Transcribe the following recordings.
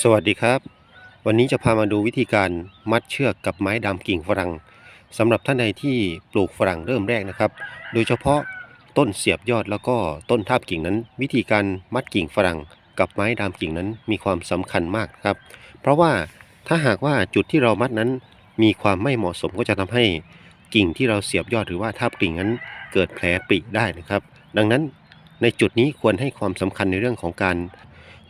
สวัสดีครับ วันนี้จะพามาดูวิธีการมัดเชือกกับไม้ดำกิ่งฝรั่งสำหรับท่านใดที่ปลูกฝรั่งเริ่มแรกนะครับ โดยเฉพาะต้นเสียบยอดแล้วก็ต้นทาบกิ่งนั้น วิธีการมัดกิ่งฝรั่ง กับไม้ดำกิ่งนั้นมีความสำคัญมากครับ เพราะว่าถ้าหากว่าจุดที่เรามัดนั้น มีความไม่เหมาะสมก็จะทำให้กิ่งที่เราเสียบยอดหรือว่าทาบกิ่งนั้น เกิดแผลปริได้นะครับ ดังนั้นในจุดนี้ควรให้ความสำคัญในเรื่องของการ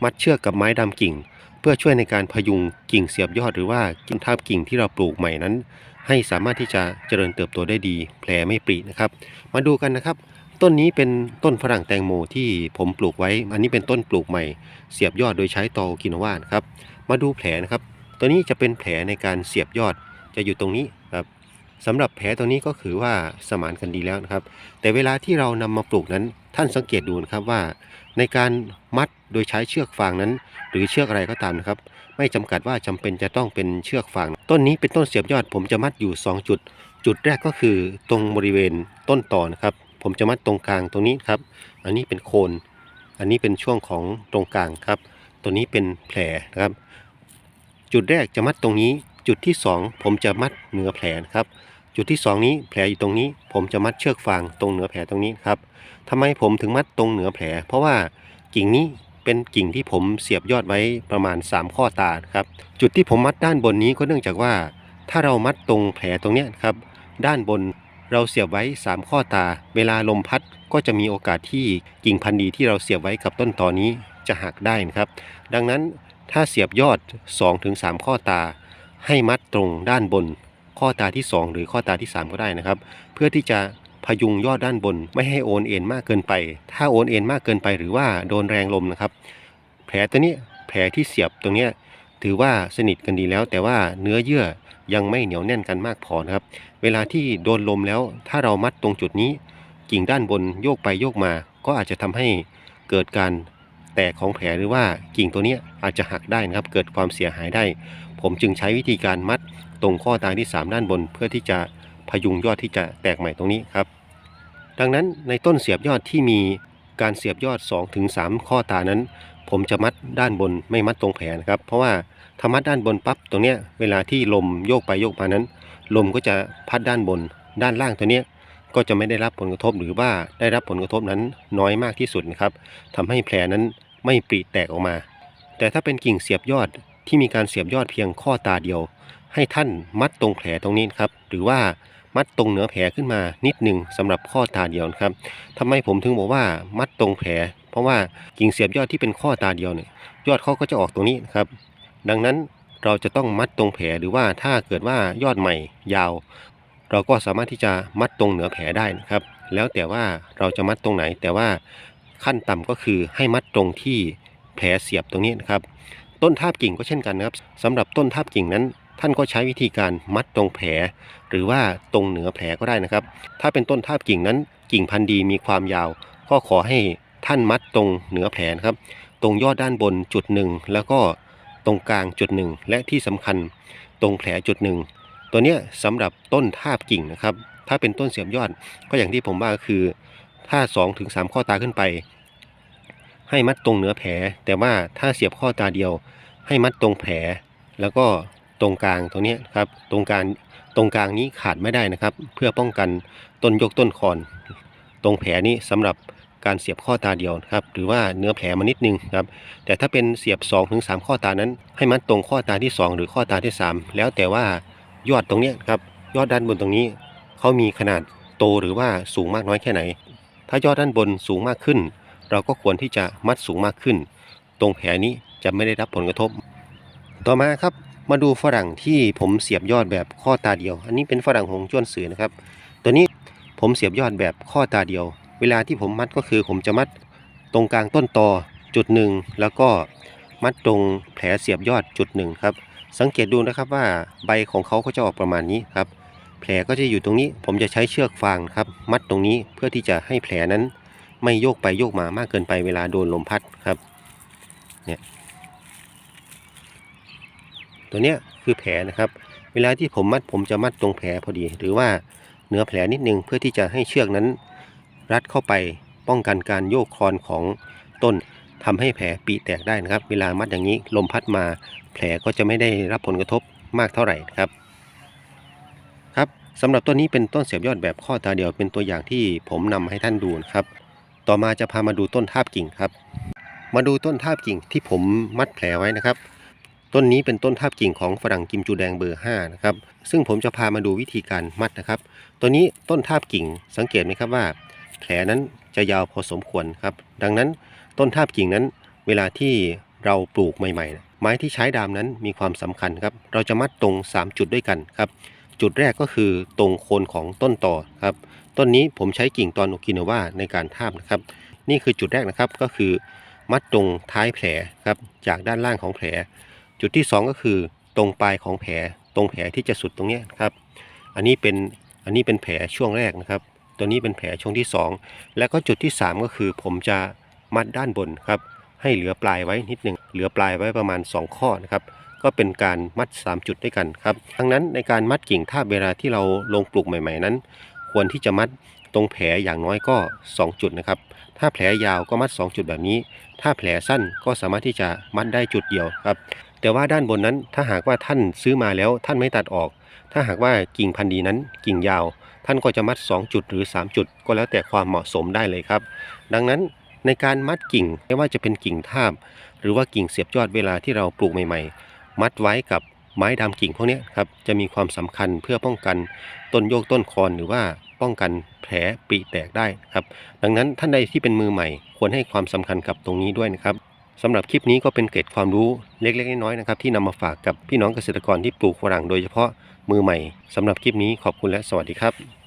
มัดเชือกกับไม้ดำกิ่ง เพื่อช่วยในการพยุงกิ่งเสียบยอดหรือว่ากิ่งทาบกิ่งที่เราปลูกใหม่นั้น ให้สามารถที่จะเจริญเติบโตได้ดี แผลไม่ปรินะครับ มาดูกันนะครับ ต้นนี้เป็นต้นฝรั่งแตงโมที่ผมปลูกไว้ อันนี้เป็นต้นปลูกใหม่ เสียบยอดโดยใช้ตอกินวานะครับ มาดูแผลนะครับ ตัวนี้จะเป็นแผลในการเสียบยอดจะอยู่ตรงนี้ครับสำหรับแผลตรงนี้ก็คือว่าสมานกันดีแล้วนะครับ แต่เวลาที่เรานำมาปลูกนั้นท่านสังเกตดูนะครับว่า ในการมัด โดยใช้เชือกฟางนั้น หรือเชือกอะไรก็ตามนะครับ ไม่จำกัดว่าจำเป็นจะต้องเป็นเชือกฟาง ต้นนี้เป็นต้นเสียบยอด ผมจะมัดอยู่ 2 จุด จุดแรกก็คือตรงบริเวณต้นต่อนะครับ ผมจะมัดตรงกลางตรงนี้ครับ อันนี้เป็นโคน อันนี้เป็นช่วงของตรงกลางครับ ตัวนี้เป็นแผลนะครับ จุดแรกจะมัดตรงนี้ จุดที่ 2 ผมจะมัดเหนือแผลนะครับจุดที่ 2 นี้แผลอยู่ตรงนี้ ผมจะมัดเชือกฟางตรงเหนือแผลตรงนี้ครับทำไมผมถึงมัดตรงเหนือแผล เพราะว่ากิ่งนี้ เป็นกิ่งที่ผมเสียบยอดไว้ประมาณ 3 ข้อตาครับ จุดที่ผมมัดด้านบนนี้ก็เนื่องจากว่า ถ้าเรามัดตรงแผลตรงเนี้ยครับ ด้านบนเราเสียบไว้ 3 ข้อตา เวลาลมพัดก็จะมีโอกาสที่กิ่งพันธุ์ดีที่เราเสียบไว้กับต้นตอนี้จะหักได้นะครับ ดังนั้นถ้าเสียบยอด 2-3 ข้อตา ให้มัดตรงด้านบนข้อตาที่ 2 หรือข้อตาที่ 3 ก็ได้นะครับ เพื่อที่จะ ยุงยอดด้านบน ไม่ให้โอนเอ็นมากเกินไป ถ้าโอนเอ็นมากเกินไปหรือว่าโดนแรงลมนะครับ แผลตัวนี้แผลที่เสียบตรงนี้ถือว่าสนิทกันดีแล้ว แต่ว่าเนื้อเยื่อยังไม่เหนียวแน่นกันมากพอนะครับ เวลาที่โดนลมแล้ว ถ้าเรามัดตรงจุดนี้ กิ่งด้านบนโยกไปโยกมา ก็อาจจะทำให้เกิดการแตกของแผลหรือว่ากิ่งตัวนี้อาจจะหักได้นะครับ เกิดความเสียหายได้ ผมจึงใช้วิธีการมัดตรงข้อตาที่ 3 ด้านบน เพื่อที่จะพยุงยอดที่จะแตกใหม่ตรงนี้ครับ ดังนั้นในต้นเสียบยอดที่มีการเสียบยอด 2-3 ข้อตานั้น ผมจะมัดด้านบนไม่มัดตรงแผลนะครับ เพราะว่าถ้ามัดด้านบนปั๊บตรงเนี้ยเวลาที่ลมโยกไปโยกมานั้น ลมก็จะพัดด้านบน ด้านล่างตัวเนี้ยก็จะไม่ได้รับผลกระทบหรือว่าได้รับผลกระทบนั้นน้อยมากที่สุดนะครับทำให้แผลนั้นไม่ปริแตกออกมา แต่ถ้าเป็นกิ่งเสียบยอดที่มีการเสียบยอดเพียงข้อตาเดียว ให้ท่านมัดตรงแผลตรงนี้นครับ หรือว่า มัดตรงเหนือแผลขึ้นมานิดหนึ่งสำหรับข้อตาเดียวครับทำไมผมถึงบอกว่ามัดตรงแผล เพราะว่ากิ่งเสียบยอดที่เป็นข้อตาเดียวเนี่ยยอดเขาก็จะออกตรงนี้ครับ ดังนั้นเราจะต้องมัดตรงแผลหรือว่าถ้าเกิดว่ายอดใหม่ยาว เราก็สามารถที่จะมัดตรงเหนือแผลได้นะครับ แล้วแต่ว่าเราจะมัดตรงไหน แต่ว่าขั้นต่ำก็คือให้มัดตรงที่แผลเสียบตรงนี้นะครับ ต้นทาบกิ่งก็เช่นกันนะครับสำหรับต้นทาบกิ่งนั้น ท่านก็ใช้วิธีการมัดตรงแผล หรือว่าตรงเหนือแผลก็ได้นะครับ ถ้าเป็นต้นทาบกิ่งนั้นกิ่งพันธุ์ดีมีความยาว ก็ขอให้ท่านมัดตรงเหนือแผลนะครับ ตรงยอดด้านบนจุดหนึ่งแล้วก็ตรงกลางจุดหนึ่งและที่สำคัญตรงแผลจุดหนึ่งตัวเนี้ยสำหรับต้นทาบกิ่งนะครับ ถ้าเป็นต้นเสียบยอดก็อย่างที่ผมว่าก็คือ ถ้า 2-3ถึงข้อตาขึ้นไป ให้มัดตรงเหนือแผล แต่ว่าถ้าเสียบข้อตาเดียว ให้มัดตรงแผล แล้วก็ ตรงกลางตรงนี้ครับตรงกลางตรงกลางนี้ขาดไม่ได้นะครับ เพื่อป้องกันต้นยกต้นคอน ตรงแผลนี้สำหรับการเสียบข้อตาเดียวครับหรือว่าเนื้อแผลมานิดนึงครับแต่ถ้าเป็นเสียบ 2-3ถึงข้อตานั้น ให้มัดตรงข้อตาที่ 2 หรือข้อตาที่ 3 แล้วแต่ว่ายอดตรงนี้ครับยอดด้านบนตรงนี้เขามีขนาดโตหรือว่าสูงมากน้อยแค่ไหน ถ้ายอดด้านบนสูงมากขึ้น เราก็ควรที่จะมัดสูงมากขึ้น ตรงแผลนี้จะไม่ได้รับผลกระทบ ต่อมาครับ มาดูฝรั่งที่ผมเสียบยอดแบบข้อตาเดียว อันนี้เป็นฝรั่งหงจ้วนสือนะครับ ตัวนี้ผมเสียบยอดแบบข้อตาเดียว เวลาที่ผมมัดก็คือผมจะมัดตรงกลางต้นตอจุดหนึ่งแล้วก็มัดตรงแผลเสียบยอดจุดหนึ่งครับ สังเกตดูนะครับว่าใบของเขาก็จะออกประมาณนี้ครับ แผลก็จะอยู่ตรงนี้ ผมจะใช้เชือกฟางครับ มัดตรงนี้เพื่อที่จะให้แผลนั้น ไม่โยกไปโยกมามากเกินไปเวลาโดนลมพัดครับ เนี่ย ตัวเนี้ยคือแผลนะครับ เวลาที่ผมมัดผมจะมัดตรงแผลพอดี หรือว่าเหนือแผลนิดนึงเพื่อที่จะให้เชือกนั้น รัดเข้าไปป้องกันการโยกคลอนของต้นทำให้แผลปีแตกได้นะครับ เวลามัดอย่างนี้ลมพัดมา แผลก็จะไม่ได้รับผลกระทบมากเท่าไหร่นะครับครับสำหรับต้นนี้เป็นต้นเสียบยอดแบบข้อตาเดียวเป็นตัวอย่างที่ผมนำให้ท่านดูนะครับ ต่อมาจะพามาดูต้นทาบกิ่งครับ มาดูต้นทาบกิ่งที่ผมมัดแผลไว้นะครับ ต้นนี้เป็นต้นทาบกิ่งของฝรั่งกิมจูแดงเบอร์5นะครับซึ่งผมจะพามาดูวิธีการมัดนะครับ ตัวนี้ต้นทาบกิ่งสังเกตไหมครับว่า แผลนั้นจะยาวพอสมควรครับ ดังนั้นต้นทาบกิ่งนั้น เวลาที่เราปลูกใหม่ๆ ไม้ที่ใช้ดามนั้นมีความสำคัญครับ เราจะมัดตรง 3 จุดด้วยกันครับ จุดแรกก็คือตรงโคนของต้นต่อครับ ต้นนี้ผมใช้กิ่งตอนโอกินาวาในการทาบนะครับ นี่คือจุดแรกนะครับก็คือ มัดตรงท้ายแผลครับจากด้านล่างของแผล จุดที่ 2 ก็คือตรงปลายของแผลตรงแผลที่จะสุดตรงนี้ครับ อันนี้เป็นอันนี้เป็นแผลช่วงแรกนะครับ ตัวนี้เป็นแผลช่วงที่ 2 แล้วก็จุดที่ 3 ก็คือผมจะมัดด้านบนครับ ให้เหลือปลายไว้นิดหนึ่งเหลือปลายไว้ประมาณ 2 ข้อนะครับ ก็เป็นการมัด 3 จุดด้วยกันครับดังนั้นในการมัดกิ่งถ้าเวลาที่เราลงปลูกใหม่ ๆนั้น ควรที่จะมัดตรงแผลอย่างน้อยก็ 2 จุดนะครับ ถ้าแผลยาวก็มัด 2 จุดแบบนี้ ถ้าแผลสั้นก็สามารถที่จะมัดได้จุดเดียวครับ แต่ว่าด้านบนนั้นถ้าหากว่าท่านซื้อมาแล้วท่านไม่ตัดออก ถ้าหากว่ากิ่งพันธุ์ดีนั้นกิ่งยาว ท่านก็จะมัด 2 จุดหรือ 3 จุด ก็แล้วแต่ความเหมาะสมได้เลยครับ ดังนั้นในการมัดกิ่งไม่ว่าจะเป็นกิ่งทาบ หรือว่ากิ่งเสียบยอดเวลาที่เราปลูกใหม่ ๆ มัดไว้กับไม้ดำกิ่งพวกนี้ครับจะมีความสำคัญเพื่อป้องกันต้นโยกต้นคอนหรือว่าป้องกันแผลปริแตกได้ครับ ดังนั้นท่านใดที่เป็นมือใหม่ควรให้ความสำคัญกับตรงนี้ด้วยนะครับ สำหรับคลิปนี้ก็เป็นเกร็ดความรู้เล็กๆน้อยๆนะครับที่นำมาฝากกับพี่น้องเกษตรกรที่ปลูกฝรั่งโดยเฉพาะมือใหม่สำหรับคลิปนี้ขอบคุณและสวัสดีครับ